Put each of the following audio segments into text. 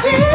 kalbime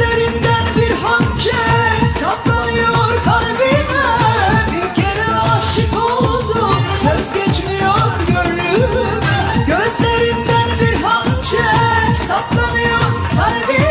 gözlerinden bir hançer saplanıyor kalbime. Bir kere aşık oldum söz geçmiyor gönlüme. Gözlerinden bir hançer saplanıyor kalbime.